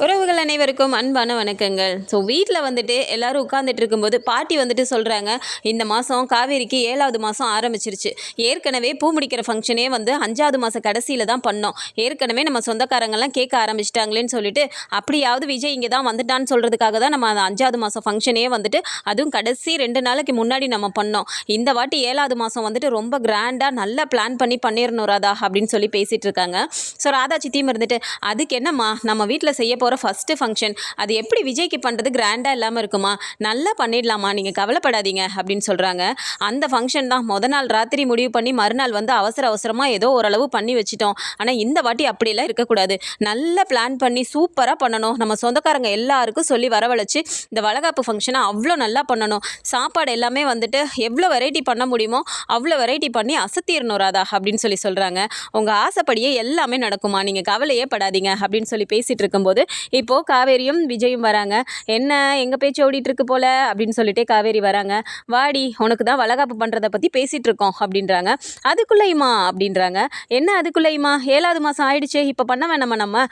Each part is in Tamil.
உறவுகள் அனைவருக்கும் அன்பான வணக்கங்கள். ஸோ வீட்டில் வந்துட்டு எல்லாரும் உட்காந்துட்டு இருக்கும்போது பாட்டி வந்துட்டு சொல்கிறாங்க இந்த மாதம் காவேரிக்கு ஏழாவது மாதம் ஆரம்பிச்சிருச்சு. ஏற்கனவே பூ முடிக்கிற ஃபங்க்ஷனே வந்து அஞ்சாவது மாதம் கடைசியில் தான் பண்ணோம். ஏற்கனவே நம்ம சொந்தக்காரங்கெல்லாம் கேட்க ஆரம்பிச்சிட்டாங்களேன்னு சொல்லிட்டு அப்படியாவது விஜய் இங்கே தான் வந்துட்டான்னு சொல்கிறதுக்காக தான் நம்ம அந்த அஞ்சாவது மாதம் ஃபங்க்ஷனே வந்துட்டு அதுவும் கடைசி ரெண்டு நாளைக்கு முன்னாடி நம்ம பண்ணோம். இந்த வாட்டி ஏழாவது மாதம் வந்துட்டு ரொம்ப கிராண்டாக நல்லா பிளான் பண்ணி பண்ணிடணும் ராதா அப்படின்னு சொல்லி பேசிகிட்டு இருக்காங்க ஸோ ராதா சித்தியும் இருந்துட்டு அதுக்கு என்னம்மா? நம்ம வீட்டில் செய்ய போகிற ஃபஸ்ட்டு ஃபங்க்ஷன் அது எப்படி விஜய்க்கு பண்ணுறது கிராண்டாக இல்லாமல் இருக்குமா? நல்லா பண்ணிடலாமா? நீங்கள் கவலைப்படாதீங்க அப்படின்னு சொல்கிறாங்க அந்த ஃபங்க்ஷன் தான் முத நாள் ராத்திரி முடிவு பண்ணி மறுநாள் வந்து அவசர அவசரமாக ஏதோ ஓரளவு பண்ணி வச்சிட்டோம். ஆனால் இந்த வாட்டி அப்படியெல்லாம் இருக்கக்கூடாது. நல்லா பிளான் பண்ணி சூப்பராக பண்ணணும். நம்ம சொந்தக்காரங்க எல்லாருக்கும் சொல்லி வரவழைச்சு இந்த வளகாப்பு ஃபங்க்ஷனை அவ்வளோ நல்லா பண்ணணும். சாப்பாடு எல்லாமே வந்துட்டு எவ்வளோ வெரைட்டி பண்ண முடியுமோ அவ்வளோ வெரைட்டி பண்ணி அசத்திடணும் ராதா அப்படின்னு சொல்லி சொல்கிறாங்க உங்கள் ஆசைப்படியே எல்லாமே நடக்குமா? நீங்கள் கவலையே படாதீங்க அப்படின்னு சொல்லி பேசிகிட்டு இருக்கும்போது இப்போது காவேரியும் விஜயும் வராங்க. என்ன எங்கள் பேச்சு ஓடிட்டு இருக்கு போல? அப்படின்னு சொல்லிட்டு காவேரி வராங்க. வாடி உனக்கு தான் வளகாப்பு பண்ணுறதை பற்றி பேசிகிட்டு இருக்கோம் அப்படின்றாங்க. அதுக்குள்ளேயுமா அப்படின்றாங்க. என்ன அதுக்குள்ளேயுமா ஏழாவது மாதம் ஆயிடுச்சே இப்போ பண்ண வேணாமா நம்ம?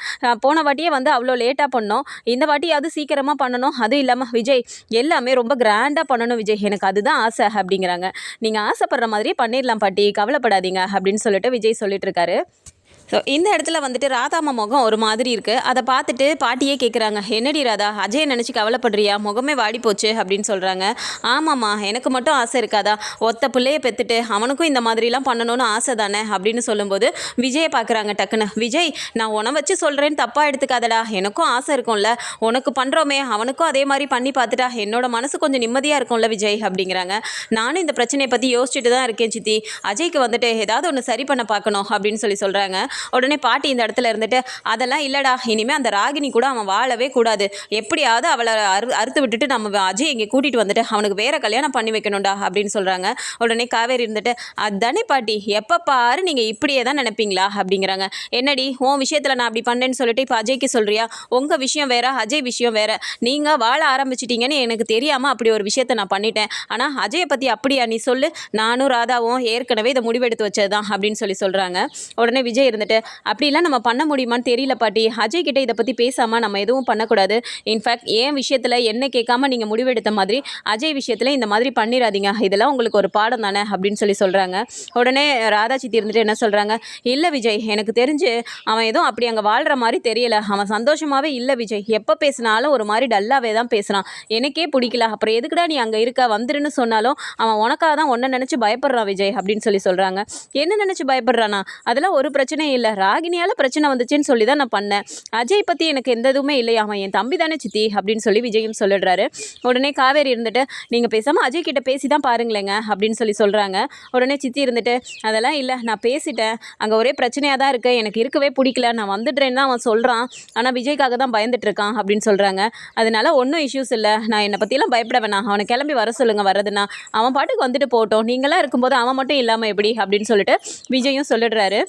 போன வாட்டியே வந்து அவ்வளோ லேட்டாக பண்ணோம். இந்த வாட்டியாவது சீக்கிரமாக பண்ணணும் அதுவும் இல்லாமல் விஜய் எல்லாமே ரொம்ப கிராண்டாக பண்ணணும் விஜய். எனக்கு அதுதான் ஆசை அப்படிங்கிறாங்க. நீங்கள் ஆசைப்படுற மாதிரியே பண்ணிடலாம் பாட்டி கவலைப்படாதீங்க அப்படின்னு சொல்லிட்டு விஜய் சொல்லிட்டு இருக்காரு. ஸோ இந்த இடத்துல வந்துட்டு ராதாம்மா முகம் ஒரு மாதிரி இருக்குது அதை பார்த்துட்டு பாட்டியே கேட்குறாங்க என்னடி ராதா அஜய் நினச்சி கவலைப்படுறியா? முகமே வாடி போச்சு அப்படின்னு சொல்கிறாங்க ஆமாம்மா எனக்கு மட்டும் ஆசை இருக்காதா? ஒத்த பிள்ளைய பெற்றுட்டு அவனுக்கும் இந்த மாதிரிலாம் பண்ணணும்னு ஆசை தானே? அப்படின்னு சொல்லும்போது விஜயை பார்க்குறாங்க டக்குன்னு. விஜய் நான் உன வச்சு சொல்கிறேன்னு தப்பாக எடுத்துக்காதடா. எனக்கும் ஆசை இருக்கும்ல. உனக்கு பண்ணுறோமே அவனுக்கும் அதே மாதிரி பண்ணி பார்த்துட்டா என்னோட மனசு கொஞ்சம் நிம்மதியாக இருக்கும்ல விஜய்? அப்படிங்கிறாங்க. நானும் இந்த பிரச்சனையை பற்றி யோசிச்சுட்டு தான் இருக்கேன் சித்தி. அஜய்க்கு வந்துட்டு ஏதாவது ஒன்று சரி பண்ண பார்க்கணும் அப்படின்னு சொல்லி சொல்கிறாங்க உடனே பாட்டி இந்த இடத்துல இருந்துட்டு அதெல்லாம் இல்லைடா இனிமேல் அந்த ராகினி கூட அவன் வாழவே கூடாது. எப்படியாவது அவளை அறு அறுத்து விட்டுட்டு நம்ம அஜய் இங்கே கூட்டிகிட்டு வந்துட்டு அவனுக்கு வேற கல்யாணம் பண்ணி வைக்கணும்டா அப்படின்னு சொல்கிறாங்க உடனே காவேரி இருந்துட்டு அதுதானே பாட்டி எப்போ பாரு நீங்கள் இப்படியே தான் நினைப்பீங்களா? அப்படிங்கிறாங்க. என்னடி உன் விஷயத்தில் நான் அப்படி பண்ணேன்னு சொல்லிட்டு இப்போ அஜய்க்கு சொல்கிறியா உங்கள் விஷயம் வேற அஜய் விஷயம் வேற. நீங்கள் வாழ ஆரம்பிச்சிட்டிங்கன்னு எனக்கு தெரியாமல் அப்படி ஒரு விஷயத்தை நான் பண்ணிட்டேன். ஆனால் அஜயை பற்றி அப்படியா? நீ சொல்லு. நானும் ராதாவும் ஏற்கனவே இதை முடிவெடுத்து வச்சது தான் அப்படின்னு சொல்லி சொல்கிறாங்க உடனே விஜய் இருந்துட்டு அப்படிலாம் நம்ம பண்ண முடியுமான்னு தெரியல பாட்டி. அஜய் கிட்ட இதை பற்றி பேசாமல் நம்ம எதுவும் பண்ணக்கூடாது. இன்ஃபேக்ட் ஏன் விஷயத்தில் என்ன கேட்காம நீங்கள் முடிவெடுத்த மாதிரி அஜய் விஷயத்தில் இந்த மாதிரி பண்ணிடாதீங்க இதெல்லாம் உங்களுக்கு ஒரு பாடம் தானே அப்படின்னு சொல்லி சொல்கிறாங்க உடனே ராதா சித்தி இருந்துட்டு என்ன சொல்கிறாங்க இல்லை விஜய் எனக்கு தெரிஞ்சு அவன் எதுவும் அப்படி அங்கே வாழ்கிற மாதிரி தெரியல. அவன் சந்தோஷமாகவே இல்லை விஜய். எப்போ பேசினாலும் ஒரு மாதிரி டல்லாகவே தான் பேசுகிறான் எனக்கே பிடிக்கல. அப்புறம் எதுக்குடா நீ அங்கே இருக்க? வந்துருன்னு சொன்னாலும் அவன் உனக்காக தான் ஒன்றை நினச்சி பயப்படுறான் விஜய் அப்படின்னு சொல்லி சொல்கிறாங்க என்ன நினச்சி பயப்படுறானா? அதெல்லாம் ஒரு பிரச்சனையும் இல்லை. இல்லை ராகினியால் பிரச்சனை வந்துச்சுன்னு சொல்லி தான் நான் பண்ணேன். அஜய் பற்றி எனக்கு எந்த இதுவுமே இல்லை. அவன் என் தம்பி தானே சித்தி அப்படின்னு சொல்லி விஜயும் சொல்லிடுறாரு. உடனே காவேரி இருந்துட்டு நீங்கள் பேசாமல் அஜய் கிட்ட பேசி தான் பாருங்களேங்க அப்படின்னு சொல்லி சொல்கிறாங்க உடனே சித்தி இருந்துட்டு அதெல்லாம் இல்லை நான் பேசிட்டேன். அங்கே ஒரே பிரச்சனையாக தான் இருக்கு. எனக்கு இருக்கவே பிடிக்கல. நான் வந்துடுறேன்னு தான் அவன் சொல்கிறான் ஆனால் விஜய்க்காக தான் பயந்துட்டு இருக்கான் அப்படின்னு சொல்கிறாங்க அதனால ஒன்றும் இஷ்யூஸ் இல்லை. நான் என்னை பற்றியெல்லாம் பயப்பட வேணாம். அவனை கிளம்பி வர சொல்லுங்கள் வர்றதுன்னா அவன் பாட்டுக்கு வந்துட்டு போட்டோம் நீங்களாம் இருக்கும்போது அவன் மட்டும் இல்லாமல் எப்படி? அப்படின்னு சொல்லிட்டு விஜயும் சொல்லிடுறாரு.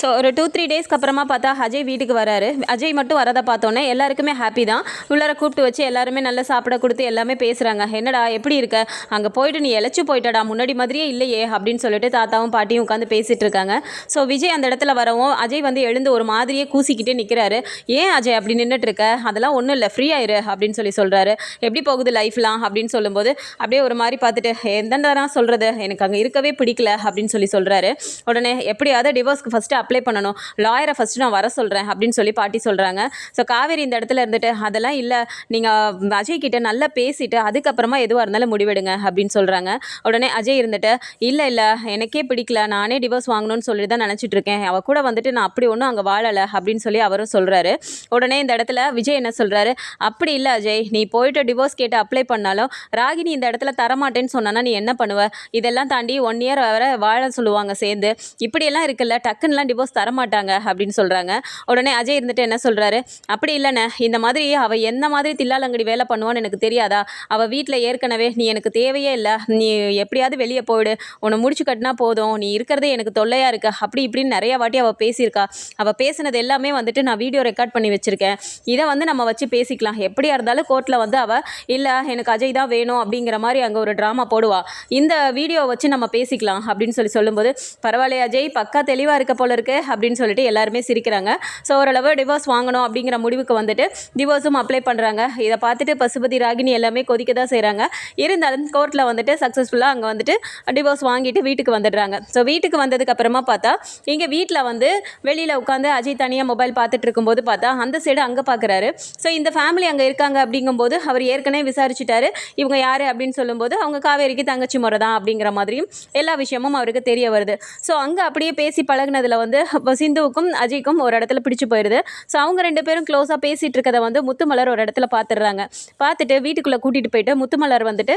ஸோ ஒரு டூ த்ரீ டேஸ்க்கு அப்புறமா பார்த்தா அஜய் வீட்டுக்கு வராரு. அஜய் மட்டும் வரதை பார்த்தோன்னே எல்லாருக்குமே ஹாப்பி தான். உள்ளார கூப்பிட்டு வச்சு எல்லாருமே நல்லா சாப்பிட கொடுத்து எல்லாமே பேசுகிறாங்க என்னடா எப்படி இருக்க? அங்கே போயிட்டு நீ இழைச்சி போயிட்டடா முன்னாடி மாதிரியே இல்லையே அப்படின்னு சொல்லிட்டு தாத்தாவும் பாட்டியும் உட்காந்து பேசிகிட்டு இருக்காங்க. ஸோ விஜய் அந்த இடத்துல வரவும் அஜய் வந்து எழுந்து ஒரு மாதிரியே கூசிக்கிட்டே நிற்கிறாரு ஏன் அஜய் அப்படி நின்றுட்டு இருக்க? அதெல்லாம் ஒன்றும் இல்லை ஃப்ரீ ஆயிரு அப்படின்னு சொல்லி சொல்கிறாரு எப்படி போகுது லைஃப்லாம் அப்படின்னு சொல்லும்போது அப்படியே ஒரு மாதிரி பார்த்துட்டு எந்தண்டா சொல்கிறது எனக்கு அங்கே இருக்கவே பிடிக்கல அப்படின்னு சொல்லி சொல்கிறாரு உடனே எப்படியாவது டிவோர்ஸ்க்கு ஃபஸ்ட்டு அப்ளை பண்ணணும். லாயரை ஃபஸ்ட்டு நான் வர சொல்கிறேன் அப்படின்னு சொல்லி பாட்டி சொல்கிறாங்க ஸோ காவேரி இந்த இடத்துல இருந்துட்டு அதெல்லாம் இல்லை. நீங்கள் அஜய் கிட்ட நல்லா பேசிட்டு அதுக்கப்புறமா எதுவாக இருந்தாலும் முடிவெடுங்க அப்படின்னு சொல்கிறாங்க உடனே அஜய் இருந்துட்டு இல்லை இல்லை. எனக்கே பிடிக்கல. நானே டிவோர்ஸ் வாங்கணும்னு சொல்லி தான் நினச்சிட்டு இருக்கேன். அவள் கூட வந்துட்டு நான் அப்படி ஒன்றும் அங்கே வாழலை அப்படின்னு சொல்லி அவரும் சொல்கிறாரு உடனே இந்த இடத்துல விஜய் என்ன சொல்கிறாரு அப்படி இல்லை அஜய். நீ போயிட்டு டிவோர்ஸ் கேட்டு அப்ளை பண்ணாலும் ராகினி இந்த இடத்துல தரமாட்டேன்னு சொன்னானா நீ என்ன பண்ணுவ? இதெல்லாம் தாண்டி ஒன் இயர் வர வாழ சொல்லுவாங்க சேர்ந்து. இப்படியெல்லாம் இருக்குல்ல டக்குன்னுலாம் டிவோர்ஸ் தரமாட்டாங்க அப்படின்னு சொல்கிறாங்க உடனே அஜய் இருந்துட்டு என்ன சொல்கிறாரு அப்படி இல்லைண்ணே இந்த மாதிரி அவள் எந்த மாதிரி தில்லாலங்கடி வேலை பண்ணுவான்னு எனக்கு தெரியாதா? அவள் வீட்டில் ஏற்கனவே நீ எனக்கு தேவையே இல்லை. நீ எப்படியாவது வெளியே போயிடு. உன்னை முடிச்சு கட்டினா போதும். நீ இருக்கிறதே எனக்கு தொல்லையாக இருக்கு. அப்படி இப்படின்னு நிறைய வாட்டி அவள் பேசியிருக்கா. அவள் பேசினது எல்லாமே வந்துட்டு நான் வீடியோ ரெக்கார்ட் பண்ணி வச்சுருக்கேன். இதை வந்து நம்ம வச்சு பேசிக்கலாம். எப்படியா இருந்தாலும் கோர்ட்டில் வந்து அவள் இல்லை எனக்கு அஜய் தான் வேணும் அப்படிங்கிற மாதிரி அங்கே ஒரு ட்ராமா போடுவா. இந்த வீடியோ வச்சு நம்ம பேசிக்கலாம் அப்படின்னு சொல்லி சொல்லும்போது பரவாயில்ல அஜய் பக்கா தெளிவாக இருக்க போல இருக்கு. இருக்கு அப்படின்னு சொல்லிட்டு எல்லாருமே சிரிக்கிறாங்க. ஸோ ஓரளவு டிவோர்ஸ் வாங்கணும் அப்படிங்கிற முடிவுக்கு வந்துட்டு டிவோர்ஸும் அப்ளை பண்ணுறாங்க இதை பார்த்துட்டு பசுபதி ராகினி எல்லாமே கொதிக்க தான் செய்கிறாங்க இருந்தாலும் கோர்ட்டில் வந்துட்டு சக்ஸஸ்ஃபுல்லாக அங்கே வந்துட்டு டிவோர்ஸ் வாங்கிட்டு வீட்டுக்கு வந்துடுறாங்க. ஸோ வீட்டுக்கு வந்ததுக்கு அப்புறமா பார்த்தா இங்கே வீட்டில் வந்து வெளியில் உட்காந்து அஜய் தனியாக மொபைல் பார்த்துட்டு இருக்கும்போது பார்த்தா அந்த சைடு அங்கே பார்க்குறாரு ஸோ இந்த ஃபேமிலி அங்கே இருக்காங்க அப்படிங்கும்போது அவர் ஏற்கனவே விசாரிச்சுட்டாரு. இவங்க யார் அப்படின்னு சொல்லும்போது அவங்க காவேரிக்கு தங்கச்சி முறை தான் அப்படிங்கிற மாதிரியும் எல்லா விஷயமும் அவருக்கு தெரிய வருது. ஸோ அங்கே அப்படியே பேசி பழகினதில் வந்து இப்போ சிந்துவுக்கும் அஜய்க்கும் ஒரு இடத்துல பிடிச்சி போயிடுது ஸோ அவங்க ரெண்டு பேரும் க்ளோஸாக பேசிகிட்டு இருக்கதை வந்து முத்துமலர் ஒரு இடத்துல பார்த்துடுறாங்க பார்த்துட்டு வீட்டுக்குள்ளே கூட்டிகிட்டு போயிட்டு முத்துமலர் வந்துட்டு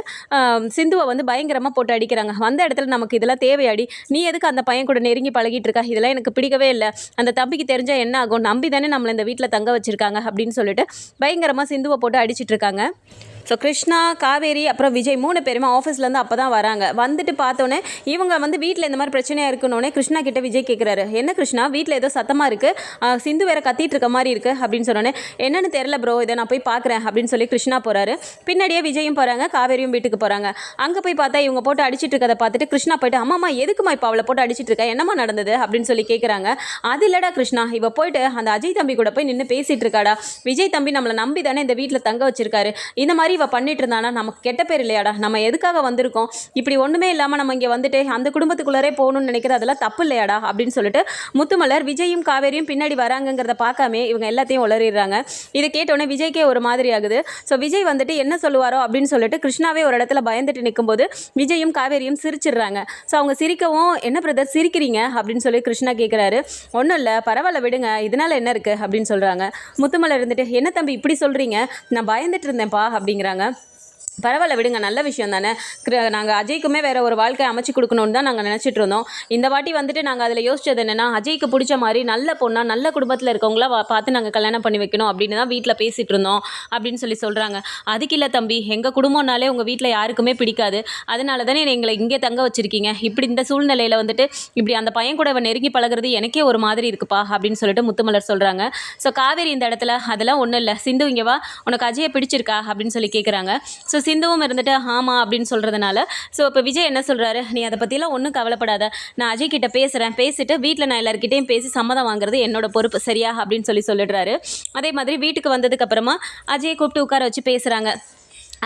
சிந்துவை வந்து பயங்கரமாக போட்டு அடிக்கிறாங்க. வந்த இடத்துல நமக்கு இதெல்லாம் தேவையாடி நீ எதுக்கு அந்த பையன் கூட நெருங்கி பழகிட்டு இருக்கா? இதெல்லாம் எனக்கு பிடிக்கவே இல்லை. அந்த தம்பிக்கு தெரிஞ்சால் என்ன ஆகும்? நம்பி தானே நம்மளை இந்த வீட்டில் தங்க வச்சுருக்காங்க அப்படின்னு சொல்லிட்டு பயங்கரமாக சிந்துவை போட்டு அடிச்சிட்டு இருக்காங்க. ஸோ கிருஷ்ணா காவேரி அப்புறம் விஜய் மூணு பேருமே ஆஃபீஸ்லேருந்து அப்போ தான் வராங்க. வந்துட்டு பார்த்தோன்னே இவங்க வந்து வீட்டில் இந்த மாதிரி பிரச்சனையாக இருக்கணுன்னே கிருஷ்ணா கிட்ட விஜய் கேட்குறாரு என்ன கிருஷ்ணா வீட்டில் ஏதோ சத்தமாக இருக்குது சிந்து வேற கத்திட்டு இருக்க மாதிரி இருக்குது அப்படின்னு சொன்னோன்னே என்னன்னு தெரில ப்ரோ இதை நான் போய் பார்க்குறேன் அப்படின்னு சொல்லி கிருஷ்ணா போகிறாரு பின்னாடியே விஜயும் போகிறாங்க காவேரியும் வீட்டுக்கு போகிறாங்க அங்கே போய் பார்த்தா இவங்க போட்டு அடிச்சிட்டு இருக்கதை பார்த்துட்டு கிருஷ்ணா போயிட்டு அம்மாம்மா எதுக்குமா இப்போ அவளை போட்டு அடிச்சிட்டு இருக்க? என்னம்மா நடந்தது? அப்படின்னு சொல்லி கேட்குறாங்க அது இல்லடா கிருஷ்ணா இவ போயிட்டு அந்த அஜய் தம்பி கூட போய் நின்று பேசிட்டு இருக்காடா. விஜய் தம்பி நம்மளை நம்பி தானே இந்த வீட்டில் தங்க வச்சிருக்காரு. இந்த மாதிரி இவள் பண்ணிட்டு இருந்தானா நமக்கு கெட்ட பேர் இல்லையாடா. நம்ம எதுக்காக வந்திருக்கோம்? இப்படி ஒன்றுமே இல்லாமல் நம்ம இங்கே வந்துட்டு அந்த குடும்பத்துக்குள்ளரே போகணும்னு நினைக்கிறது அதெல்லாம் தப்பு இல்லையாடா? அப்படின்னு சொல்லிட்டு முத்துமலர் விஜயும் காவேரியும் பின்னாடி வராங்கங்கிறத பார்க்காமே இவங்க எல்லாத்தையும் உளறிடுறாங்க. இதை கேட்டோன்னே விஜய்க்கே ஒரு மாதிரி ஆகுது. ஸோ விஜய் வந்துட்டு என்ன சொல்லுவாரோ அப்படின்னு சொல்லிட்டு கிருஷ்ணாவே ஒரு இடத்துல பயந்துட்டு நிற்கும்போது விஜயும் காவேரியும் சிரிச்சிடுறாங்க. ஸோ அவங்க சிரிக்கவும் என்ன பிரதர் சிரிக்கிறீங்க? அப்படின்னு சொல்லி கிருஷ்ணா கேட்குறாரு ஒன்றும் இல்லை பரவாயில்ல விடுங்க. இதனால் என்ன இருக்குது அப்படின்னு சொல்கிறாங்க முத்துமலர் இருந்துட்டு என்ன தம்பி இப்படி சொல்கிறீங்க நான் பயந்துட்டு இருந்தேன்ப்பா செய்கிறாங்க பரவாயில்ல விடுங்க நல்ல விஷயம் தானே. நாங்கள் அஜய்க்குமே வேறு ஒரு வாழ்க்கை அமைச்சு கொடுக்கணும்னு தான் நாங்கள் நினச்சிட்டு இருந்தோம். இந்த வாட்டி வந்துட்டு நாங்கள் அதில் யோசிச்சது என்னென்னா அஜய்க்கு பிடிச்ச மாதிரி நல்ல பொண்ணா நல்ல குடும்பத்தில் இருக்கவங்கள வா- பார்த்து நாங்கள் கல்யாணம் பண்ணி வைக்கணும் அப்படின்னு தான் வீட்டில் பேசிகிட்டு இருந்தோம் அப்படின்னு சொல்லி சொல்கிறாங்க அதுக்கு இல்லை தம்பி எங்கள் குடும்பம்னாலே உங்கள் வீட்டில் யாருக்குமே பிடிக்காது. அதனால தானே எங்களை இங்கே தங்க வச்சுருக்கீங்க. இப்படி இந்த சூழ்நிலையில் வந்துட்டு இப்படி அந்த பையன் கூட நெருங்கி பழகுறது எனக்கே ஒரு மாதிரி இருக்குப்பா அப்படின்னு சொல்லிட்டு முத்துமலர் சொல்கிறாங்க ஸோ காவேரி இந்த இடத்துல அதெல்லாம் ஒன்றும் இல்லை. சிந்து இங்கேவா உனக்கு அஜயை பிடிச்சிருக்கா அப்படின்னு சொல்லி கேட்குறாங்க ஸோ சிந்துவும் இருந்துட்டு ஆமாம் அப்படின்னு சொல்கிறதுனால ஸோ இப்போ விஜய் என்ன சொல்கிறாரு நீ அதை பற்றிலாம் ஒன்றும் கவலைப்படாத. நான் அஜய் கிட்ட பேசுகிறேன் பேசிட்டு வீட்டில் நான் எல்லாருக்கிட்டையும் பேசி சம்மதம் வாங்குறது என்னோட பொறுப்பு. சரியா? அப்படின்னு சொல்லி சொல்லிடுறாரு. அதே மாதிரி வீட்டுக்கு வந்ததுக்கப்புறமா அஜயை கூப்பிட்டு உட்கார வச்சு பேசுகிறாங்க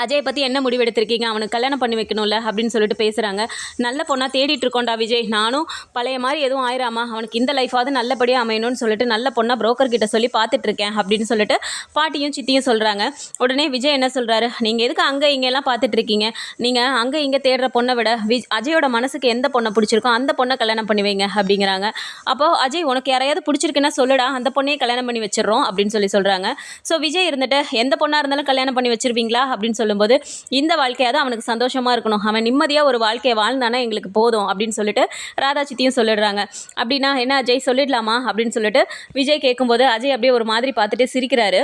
அஜயை பற்றி என்ன முடிவெடுத்திருக்கீங்க? அவனுக்கு கல்யாணம் பண்ணி வைக்கணும்ல அப்படின்னு சொல்லிட்டு பேசுகிறாங்க நல்ல பொண்ணாக தேடிட்டு இருக்கோண்டா விஜய். நானும் பழைய மாதிரி எதுவும் ஆயிராமா? அவனுக்கு இந்த லைஃபாவது நல்லபடியாக அமையணும்னு சொல்லிட்டு நல்ல பொண்ணாக புரோக்கர் கிட்ட சொல்லி பார்த்துட்ருக்கேன் அப்படின்னு சொல்லிட்டு பாட்டியும் சித்தியும் சொல்கிறாங்க உடனே விஜய் என்ன சொல்கிறாரு நீங்கள் எதுக்கு அங்கே இங்கெல்லாம் பார்த்துட்ருக்கீங்க நீங்கள் அங்கே இங்கே தேடுற பொண்ணை விட விஜ் அஜயோட மனசுக்கு எந்த பொண்ணை பிடிச்சிருக்கோ அந்த பொண்ணை கல்யாணம் பண்ணி வைங்க அப்படிங்கிறாங்க. அப்போது அஜய் உனக்கு யாரையாவது பிடிச்சிருக்குன்னா சொல்லுடா. அந்த பொண்ணையே கல்யாணம் பண்ணி வச்சிடறோம் அப்படின்னு சொல்லி சொல்கிறாங்க ஸோ விஜய் இருந்துட்டு எந்த பொண்ணாக இருந்தாலும் கல்யாணம் பண்ணி வச்சிருவீங்களா? அப்படின்னு சொல்லும்போது இந்த வாழ்க்கையாக தான் அவனுக்கு சந்தோஷமாக இருக்கணும். அவன் நிம்மதியாக ஒரு வாழ்க்கையை வாழ்ந்தானா எங்களுக்கு போதும் அப்படின்னு சொல்லிட்டு ராதா சித்தியும் சொல்லிடுறாங்க. அப்படின்னா என்ன அஜய்? சொல்லிடலாமா? அப்படின்னு சொல்லிட்டு விஜய் கேட்கும்போது அஜய் அப்படியே ஒரு மாதிரி பார்த்துட்டு சிரிக்கிறாரு.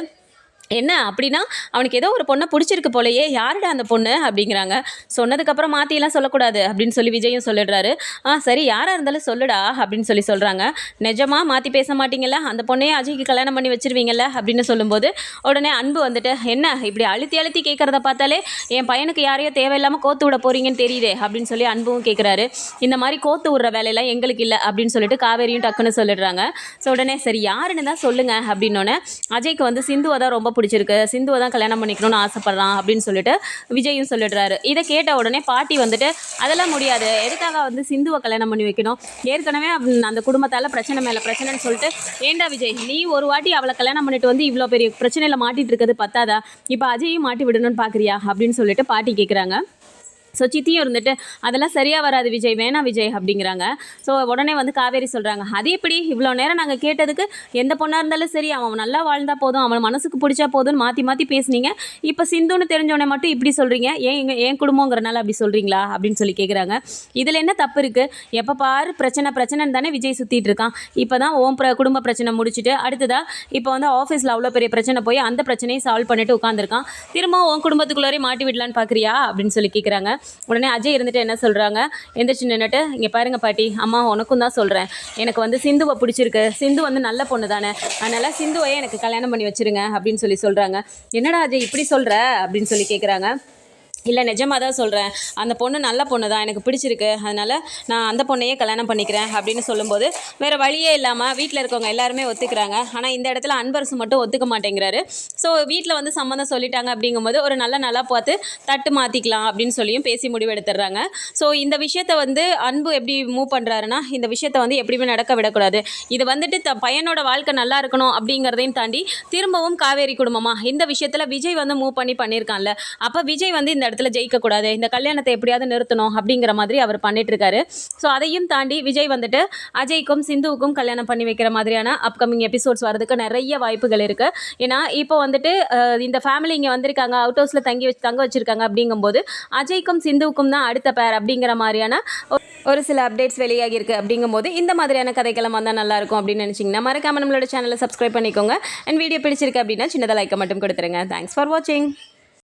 என்ன அப்படின்னா அவனுக்கு ஏதோ ஒரு பொண்ணை பிடிச்சிருக்கு போலயே யாருடா அந்த பொண்ணு? அப்படிங்கிறாங்க. சொன்னதுக்கப்புறம் மாற்றிலாம் சொல்லக்கூடாது அப்படின்னு சொல்லி விஜயும் சொல்லிடுறாரு. ஆ சரி யாராக இருந்தாலும் சொல்லுடா அப்படின்னு சொல்லி சொல்கிறாங்க நிஜமாக மாற்றி பேச மாட்டீங்கல்ல? அந்த பொண்ணையே அஜய்க்கு கல்யாணம் பண்ணி வச்சிருவீங்கல்ல? அப்படின்னு சொல்லும்போது உடனே அன்பு வந்துட்டு என்ன இப்படி அழுத்தி அழுத்தி கேட்குறத பார்த்தாலே என் பையனுக்கு யாரையோ தேவையில்லாமல் கோத்து விட போகிறீங்கன்னு தெரியுதே அப்படின்னு சொல்லி அன்பும் கேட்குறாரு இந்த மாதிரி கோத்து விடுற வேலையெல்லாம் எங்களுக்கு இல்லை அப்படின்னு சொல்லிட்டு காவேரியும் டக்குன்னு சொல்லிடுறாங்க. ஸோ உடனே சரி யாருன்னு தான் சொல்லுங்கள் அப்படின்னோடனே அஜய்க்கு வந்து சிந்துவை தான் ரொம்ப பிடிச்சிருக்கு. சிந்துவை தான் கல்யாணம் பண்ணிக்கணும்னு ஆசைப்பட்றான் அப்படின்னு சொல்லிட்டு விஜயும் சொல்லிடுறாரு. இதை கேட்ட உடனே பாட்டி வந்துட்டு அதெல்லாம் முடியாது. எதுக்காக வந்து சிந்துவை கல்யாணம் பண்ணி வைக்கணும்? ஏற்கனவே அந்த குடும்பத்தால் பிரச்சனை மேலே பிரச்சனைன்னு சொல்லிட்டு ஏண்டா விஜய் நீ ஒரு வாட்டி அவளை கல்யாணம் பண்ணிட்டு வந்து இவ்வளோ பெரிய பிரச்சனையில் மாட்டிட்டு இருக்கிறது பத்தாதா? இப்போ அஜயும் மாட்டி விடணும்னு பார்க்குறியா அப்படின்னு சொல்லிட்டு பாட்டி கேட்குறாங்க ஸோ சித்தியும் இருந்துட்டு அதெல்லாம் சரியாக வராது விஜய் வேணாம் விஜய் அப்படிங்கிறாங்க. ஸோ உடனே வந்து காவேரி சொல்கிறாங்க அது எப்படி? இவ்வளோ நேரம் நாங்கள் கேட்டதுக்கு எந்த பொண்ணாக இருந்தாலும் சரி அவன் நல்லா வாழ்ந்தா போதும் அவன் மனசுக்கு பிடிச்சா போதும்னு மாற்றி மாற்றி பேசுனீங்க. இப்போ சிந்துன்னு தெரிஞ்சவனே மட்டும் இப்படி சொல்கிறீங்க ஏன் எங்கள் என் குடும்பங்கிறனால அப்படி சொல்கிறீங்களா அப்படின்னு சொல்லி கேட்குறாங்க இதில் என்ன தப்பு இருக்குது எப்போ பாரு பிரச்சனை பிரச்சனைன்னு தானே விஜய் சுற்றிட்டு இருக்கான். இப்போ தான் ஓம் பிர குடும்ப பிரச்சனை முடிச்சுட்டு அடுத்ததாக இப்போ வந்து ஆஃபீஸில் அவ்வளோ பெரிய பிரச்சனை போய் அந்த பிரச்சனையை சால்வ் பண்ணிட்டு உட்காந்துருக்கான் திரும்ப உன் குடும்பத்துக்குள்ளாரே மாட்டி விடலான்னு பார்க்குறியா அப்படின்னு சொல்லி கேட்குறாங்க உடனே அஜய் இருந்துட்டு என்ன சொல்கிறாங்க எந்திரிச்சு நின்றுட்டு இங்கே பாருங்க பாட்டி அம்மா உனக்கும் தான் சொல்கிறேன் எனக்கு வந்து சிந்துவை பிடிச்சிருக்கு. சிந்து வந்து நல்ல பொண்ணு தானே. அதனால் சிந்துவையே எனக்கு கல்யாணம் பண்ணி வச்சிருங்க அப்படின்னு சொல்லி சொல்கிறாங்க என்னடா அஜய் இப்படி சொல்கிற அப்படின்னு சொல்லி கேட்குறாங்க இல்லை நிஜமாக தான் சொல்கிறேன் அந்த பொண்ணு நல்ல பொண்ணு தான் எனக்கு பிடிச்சிருக்கு. அதனால் நான் அந்த பொண்ணையே கல்யாணம் பண்ணிக்கிறேன் அப்படின்னு சொல்லும்போது வேறு வழியே இல்லாமல் வீட்டில் இருக்கவங்க எல்லாருமே ஒத்துக்கிறாங்க. ஆனால் இந்த இடத்துல அன்பரசு மட்டும் ஒத்துக்க மாட்டேங்கிறாரு. ஸோ வீட்டில் வந்து சம்மந்தம் சொல்லிட்டாங்க அப்படிங்கும்போது ஒரு நல்ல நல்லா பார்த்து தட்டு மாற்றிக்கலாம் அப்படின்னு சொல்லியும் பேசி முடிவெடுத்துடுறாங்க ஸோ இந்த விஷயத்த வந்து அன்பு எப்படி மூவ் பண்ணுறாருன்னா இந்த விஷயத்த வந்து எப்படியுமே நடக்க விடக்கூடாது. இது வந்துட்டு த பையனோட வாழ்க்கை நல்லா இருக்கணும் அப்படிங்கிறதையும் தாண்டி திரும்பவும் காவேரி குடும்பமாக இந்த விஷயத்தில் விஜய் வந்து மூவ் பண்ணி பண்ணியிருக்கான்ல. அப்போ விஜய் வந்து இந்த இடத்துல ஜெயிக்கக்கூடாது இந்த கல்யாணத்தை எப்படியாவது நிறுத்தணும் அப்படிங்கிற மாதிரி அவர் பண்ணிட்டு இருக்காரு ஸோ அதையும் தாண்டி விஜய் வந்துட்டு அஜய்க்கும் சிந்துவுக்கும் கல்யாணம் பண்ணி வைக்கிற மாதிரியான அப்கமிங் எபிசோட்ஸ் வரதுக்கு நிறைய வாய்ப்புகள் இருக்குது ஏன்னா இப்போ வந்துட்டு இந்த ஃபேமிலி இங்கே வந்திருக்காங்க அவுட் ஹவுஸில் தங்கி வச்சு தங்க வச்சுருக்காங்க அப்படிங்கும்போது அஜய்க்கும் சிந்துவுக்கும் தான் அடுத்த பேர் அப்படிங்கிற மாதிரியான ஒரு- ஒரு சில அப்டேட்ஸ் வெளியாகிருக்கு அப்படிங்கும்போது இந்த மாதிரியான கதைக்களம் வந்தால் நல்லாயிருக்கும் அப்படின்னு நினச்சிங்கன்னா மறக்காம நம்மளோட சேனலை சப்ஸ்கிரைப் பண்ணிக்கோங்க. அண்ட் வீடியோ பிடிச்சிருக்கு அப்படின்னா சின்னதாக லைக்கை மட்டும் கொடுத்துருங்க. தேங்க்ஸ் ஃபார் வாட்சிங்